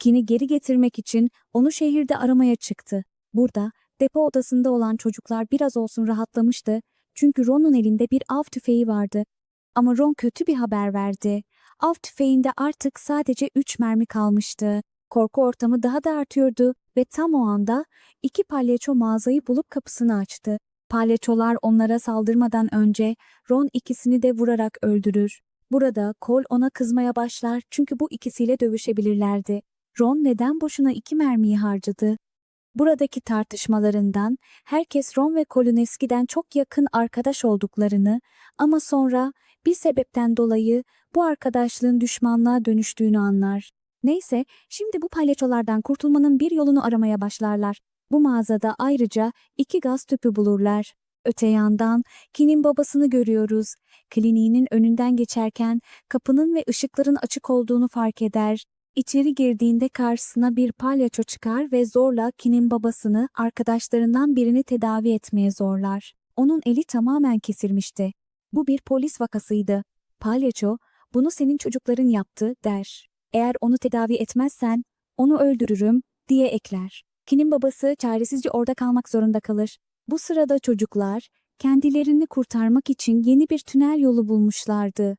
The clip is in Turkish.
Kin'i geri getirmek için onu şehirde aramaya çıktı. Burada depo odasında olan çocuklar biraz olsun rahatlamıştı çünkü Ron'un elinde bir av tüfeği vardı. Ama Ron kötü bir haber verdi. Av tüfeğinde artık sadece 3 mermi kalmıştı. Korku ortamı daha da artıyordu ve tam o anda iki palyaço mağazayı bulup kapısını açtı. Palyaçolar onlara saldırmadan önce Ron ikisini de vurarak öldürür. Burada Cole ona kızmaya başlar çünkü bu ikisiyle dövüşebilirlerdi. Ron neden boşuna iki mermiyi harcadı? Buradaki tartışmalarından herkes Ron ve Cole'un eskiden çok yakın arkadaş olduklarını ama sonra bir sebepten dolayı bu arkadaşlığın düşmanlığa dönüştüğünü anlar. Neyse, şimdi bu palyaçolardan kurtulmanın bir yolunu aramaya başlarlar. Bu mağazada ayrıca iki gaz tüpü bulurlar. Öte yandan Kin'in babasını görüyoruz. Kliniğinin önünden geçerken kapının ve ışıkların açık olduğunu fark eder. İçeri girdiğinde karşısına bir palyaço çıkar ve zorla Kin'in babasını arkadaşlarından birini tedavi etmeye zorlar. Onun eli tamamen kesilmişti. Bu bir polis vakasıydı. Palyaço, bunu senin çocukların yaptı der. Eğer onu tedavi etmezsen onu öldürürüm diye ekler. Kin'in babası çaresizce orada kalmak zorunda kalır. Bu sırada çocuklar kendilerini kurtarmak için yeni bir tünel yolu bulmuşlardı.